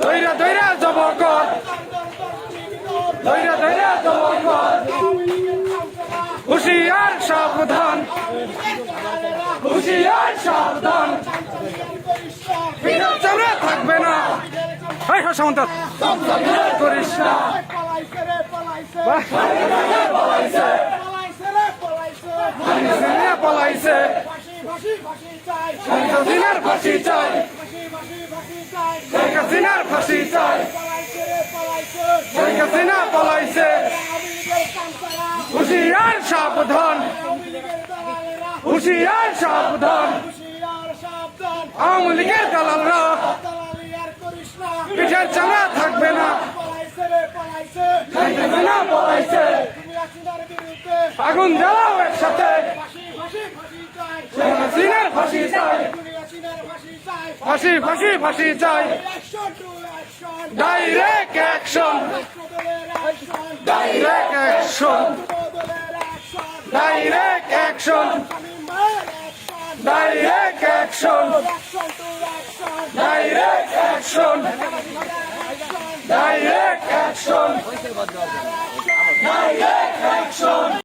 দৈরা দৈরা job কর। দৈরা দৈরা হুশিয়ার সাবধান। হুশিয়ার সাবধান। বিরাট চামড়া থাকবে না। সামন্ত। করিস না। হাসিনার ফাঁসি চাই। শেখ হাসিনার ফাঁসি চাই। শেখ হাসিনা পলাইছে। হুশিয়ার সাবধান। হুশিয়ার সাবধান। আওয়ামী লীগের দালালরা। পিঠের চামড়া থাকবে না। শেখ আগুন জ্বালাও একসাথে শেখ হাসিনার ফাঁসি চাই ফাঁসি ফাঁসি ফাঁসি চাই। Direct action direct action direct action direct action direct action direct action direct action